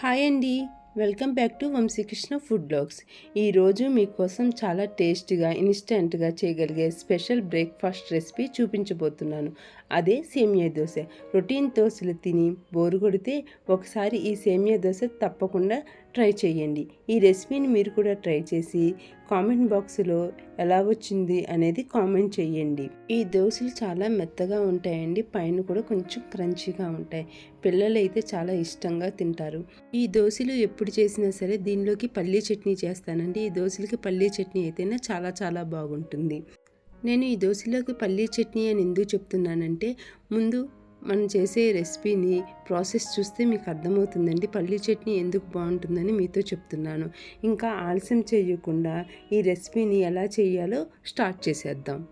Hi అండి. Welcome back to Vamsikrishna food blogs. ఈరోజు మీకోసం చాలా టేస్టీగా ఇన్స్టెంట్గా చేయగలిగే స్పెషల్ బ్రేక్ఫాస్ట్ రెసిపీ చూపించబోతున్నాను. అదే సేమియా దోశ. రొటీన్ దోశలు తిని బోరు కొడితే ఒకసారి ఈ సేమియా దోశ తప్పకుండా ట్రై చేయండి. ఈ రెసిపీని మీరు కూడా ట్రై చేసి కామెంట్ బాక్స్లో ఎలా వచ్చింది అనేది కామెంట్ చేయండి. ఈ దోశలు చాలా మెత్తగా ఉంటాయండి పైన కూడా కొంచెం క్రంచీగా ఉంటాయి. పిల్లలు అయితే చాలా ఇష్టంగా తింటారు. ఈ దోశలు ఎప్పుడు చేసినా సరే దీనిలోకి పల్లీ చట్నీ చేస్తానండి. ఈ దోశలకి పల్లీ చట్నీ అయితేనే చాలా చాలా బాగుంటుంది. నేను ఈ దోశలోకి పల్లీ చట్నీ అని ఎందుకు చెప్తున్నానంటే ముందు మనం చేసే రెసిపీని ప్రాసెస్ చూస్తే మీకు అర్థమవుతుందండి పల్లీ చట్నీ ఎందుకు బాగుంటుందని మీతో చెప్తున్నాను. ఇంకా ఆలస్యం చేయకుండా ఈ రెసిపీని ఎలా చేయాలో స్టార్ట్ చేసేద్దాం.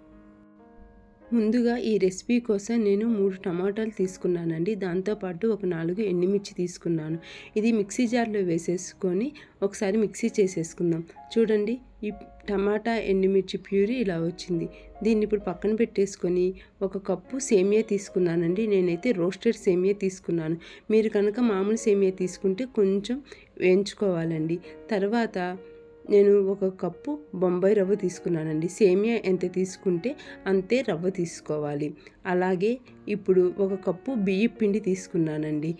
ముందుగా ఈ రెసిపీ కోసం నేను మూడు టమాటాలు తీసుకున్నానండి. దాంతోపాటు ఒక నాలుగు ఎండుమిర్చి తీసుకున్నాను. ఇది మిక్సీ జార్లో వేసేసుకొని ఒకసారి మిక్సీ చేసేసుకుందాం. చూడండి ఈ టమాటా ఎండుమిర్చి ప్యూరీ ఇలా వచ్చింది. దీన్ని ఇప్పుడు పక్కన పెట్టేసుకొని ఒక కప్పు సేమియా తీసుకున్నానండి. నేనైతే రోస్టెడ్ సేమియా తీసుకున్నాను. మీరు కనుక మామూలు సేమియా తీసుకుంటే కొంచెం వేయించుకోవాలండి. తర్వాత నేను ఒక కప్పు బొంబాయి రవ్వ తీసుకున్నానండి. సేమియా ఎంత తీసుకుంటే అంతే రవ్వ తీసుకోవాలి. అలాగే ఇప్పుడు ఒక కప్పు బియ్య పిండి తీసుకున్నానండి.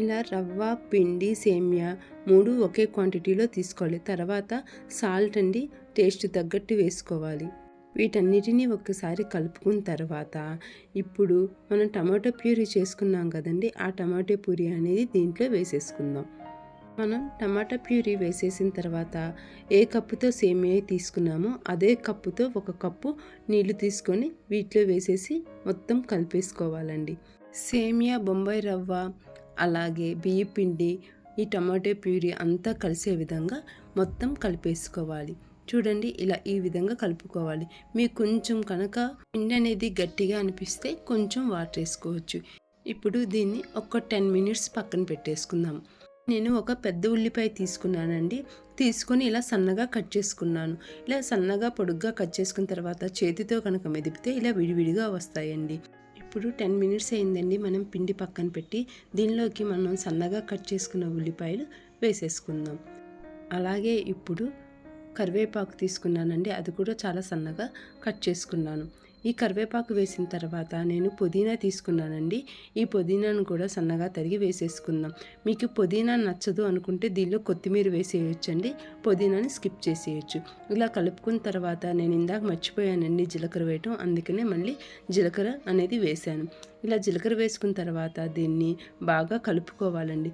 ఇలా రవ్వ పిండి సేమియా మూడు ఒకే క్వాంటిటీలో తీసుకోవాలి. తర్వాత సాల్ట్ అండి టేస్ట్ తగ్గట్టు వేసుకోవాలి. వీటన్నిటినీ ఒక్కసారి కలుపుకున్న తర్వాత ఇప్పుడు మనం టమాటో ప్యూరీ చేసుకున్నాం కదండి ఆ టమాటో ప్యూరీ అనేది దీంట్లో వేసేసుకుందాం. మనం టమాటా ప్యూరీ వేసేసిన తర్వాత ఏ కప్పుతో సేమియా తీసుకున్నామో అదే కప్పుతో ఒక కప్పు నీళ్ళు తీసుకొని వీటిలో వేసేసి మొత్తం కలిపేసుకోవాలండి. సేమియా బొంబాయి రవ్వ అలాగే బియ్య పిండి ఈ టమాటో ప్యూరీ అంతా కలిసే విధంగా మొత్తం కలిపేసుకోవాలి. చూడండి ఇలా ఈ విధంగా కలుపుకోవాలి. మీకు కొంచెం కనుక పిండి అనేది గట్టిగా అనిపిస్తే కొంచెం వాటర్ వేసుకోవచ్చు. ఇప్పుడు దీన్ని ఒక టెన్ మినిట్స్ పక్కన పెట్టేసుకుందాం. నేను ఒక పెద్ద ఉల్లిపాయ తీసుకున్నానండి. తీసుకొని ఇలా సన్నగా కట్ చేసుకున్నాను. ఇలా సన్నగా పొడుగ్గా కట్ చేసుకున్న తర్వాత చేతితో కనుక మెదిపితే ఇలా విడివిడిగా వస్తాయండి. ఇప్పుడు టెన్ మినిట్స్ అయిందండి మనం పిండి పక్కన పెట్టి దీనిలోకి మనం సన్నగా కట్ చేసుకున్న ఉల్లిపాయలు వేసేసుకుందాం. అలాగే ఇప్పుడు కరివేపాకు తీసుకున్నానండి అది కూడా చాలా సన్నగా కట్ చేసుకున్నాను. ఈ కరివేపాకు వేసిన తర్వాత నేను పుదీనా తీసుకున్నానండి. ఈ పుదీనాను కూడా సన్నగా తరిగి వేసేసుకుందాం. మీకు పుదీనా నచ్చదు అనుకుంటే దీనిలో కొత్తిమీర వేసేయచ్చండి. పుదీనాని స్కిప్ చేసేయచ్చు. ఇలా కలుపుకున్న తర్వాత నేను ఇందాక మర్చిపోయానండి జీలకర్ర వేయటం. అందుకనే మళ్ళీ జీలకర్ర అనేది వేశాను. ఇలా జీలకర్ర వేసుకున్న తర్వాత దీన్ని బాగా కలుపుకోవాలండి.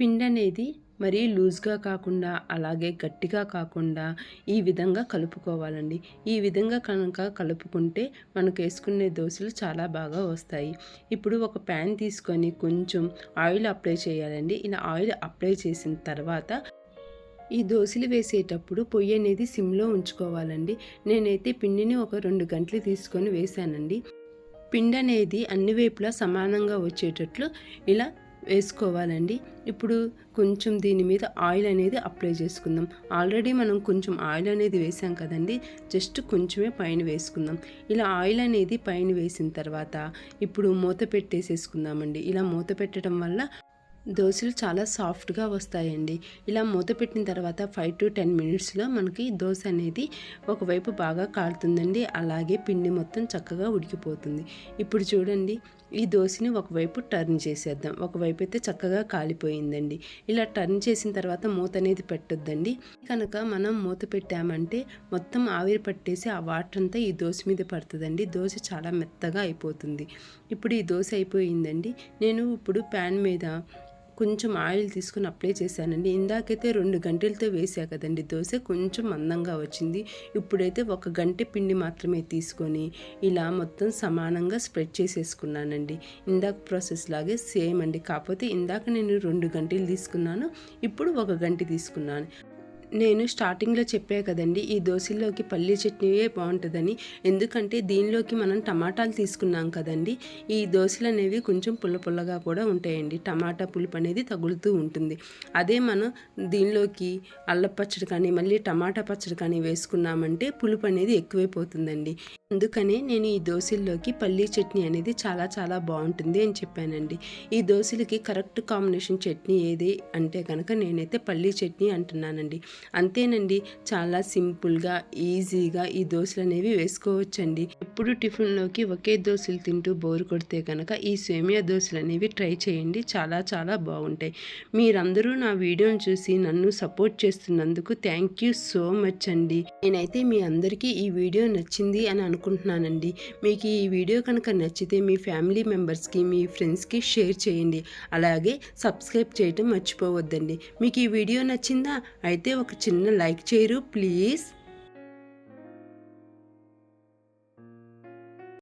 పిండి అనేది మరీ లూజ్గా కాకుండా అలాగే గట్టిగా కాకుండా ఈ విధంగా కలుపుకోవాలండి. ఈ విధంగా కనుక కలుపుకుంటే మనకు వేసుకునే దోశలు చాలా బాగా వస్తాయి. ఇప్పుడు ఒక ప్యాన్ తీసుకొని కొంచెం ఆయిల్ అప్లై చేయాలండి. ఇలా ఆయిల్ అప్లై చేసిన తర్వాత ఈ దోశలు వేసేటప్పుడు పొయ్యి అనేది సిమ్లో ఉంచుకోవాలండి. నేనైతే పిండిని ఒక రెండు గంటలు తీసుకొని వేసానండి పిండి అనేది అన్ని వైపులా సమానంగా వచ్చేటట్లు ఇలా వేసుకోవాలండి. ఇప్పుడు కొంచెం దీని మీద ఆయిల్ అనేది అప్లై చేసుకుందాం. ఆల్రెడీ మనం కొంచెం ఆయిల్ అనేది వేసాం కదండి. జస్ట్ కొంచెమే పైన వేసుకుందాం. ఇలా ఆయిల్ అనేది పైన వేసిన తర్వాత ఇప్పుడు మూత పెట్టేసేసుకుందామండి. ఇలా మూత పెట్టడం వల్ల దోశలు చాలా సాఫ్ట్గా వస్తాయండి. ఇలా మూత పెట్టిన తర్వాత ఫైవ్ టు టెన్ మినిట్స్లో మనకి దోశ అనేది ఒకవైపు బాగా కాలుతుందండి. అలాగే పిండి మొత్తం చక్కగా ఉడికిపోతుంది. ఇప్పుడు చూడండి ఈ దోశని ఒకవైపు టర్న్ చేసేద్దాం. ఒకవైపు అయితే చక్కగా కాలిపోయిందండి. ఇలా టర్న్ చేసిన తర్వాత మూత అనేది పెట్టొద్దండి. కనుక మనం మూత పెట్టామంటే మొత్తం ఆవిరి పట్టేసి ఆ వాటర్ అంతా ఈ దోశ మీద పడుతుందండి. దోశ చాలా మెత్తగా అయిపోతుంది. ఇప్పుడు ఈ దోశ అయిపోయిందండి. నేను ఇప్పుడు ప్యాన్ మీద కొంచెం ఆయిల్ తీసుకుని అప్లై చేశానండి. ఇందాకైతే రెండు గంటలతో వేసా కదండి. దోశ కొంచెం మందంగా వచ్చింది. ఇప్పుడైతే ఒక గంట పిండి మాత్రమే తీసుకొని ఇలా మొత్తం సమానంగా స్ప్రెడ్ చేసేసుకున్నానండి. ఇందాక ప్రాసెస్ లాగే సేమ్ అండి. కాకపోతే ఇందాక నేను రెండు గంటలు తీసుకున్నాను. ఇప్పుడు ఒక గంట తీసుకున్నాను. నేను స్టార్టింగ్లో చెప్పా కదండి ఈ దోశల్లోకి పల్లీ చట్నీయే బాగుంటుందని. ఎందుకంటే దీనిలోకి మనం టమాటాలు తీసుకున్నాం కదండి ఈ దోశలు అనేవి కొంచెం పుల్ల పుల్లగా కూడా ఉంటాయండి. టమాటా పులుపు అనేది తగులుతూ ఉంటుంది. అదే మనం దీనిలోకి అల్లపచ్చడి కానీ మళ్ళీ టమాటా పచ్చడి కానీ వేసుకున్నామంటే పులుపు అనేది ఎక్కువైపోతుందండి. అందుకనే నేను ఈ దోశల్లోకి పల్లీ చట్నీ అనేది చాలా చాలా బాగుంటుంది అని చెప్పానండి. ఈ దోశలకి కరెక్ట్ కాంబినేషన్ చట్నీ ఏది అంటే కనుక నేనైతే పల్లీ చట్నీ అంటున్నానండి. అంతేనండి చాలా సింపుల్గా ఈజీగా ఈ దోశలు అనేవి వేసుకోవచ్చండి. ఎప్పుడు టిఫిన్లోకి ఒకే దోశలు తింటూ బోరు కొడితే కనుక ఈ సేమియా దోశలు అనేవి ట్రై చేయండి చాలా చాలా బాగుంటాయి. మీరందరూ నా వీడియోని చూసి నన్ను సపోర్ట్ చేస్తున్నందుకు థ్యాంక్ యూ సో మచ్ అండి. నేనైతే మీ అందరికీ ఈ వీడియో నచ్చింది అని అనుకుంటున్నానండి. మీకు ఈ వీడియో కనుక నచ్చితే మీ ఫ్యామిలీ మెంబర్స్కి మీ ఫ్రెండ్స్కి షేర్ చేయండి. అలాగే సబ్స్క్రైబ్ చేయటం మర్చిపోవద్దండి. మీకు ఈ వీడియో నచ్చిందా? అయితే ఒక చిన్న లైక్ చేయరు ప్లీజ్.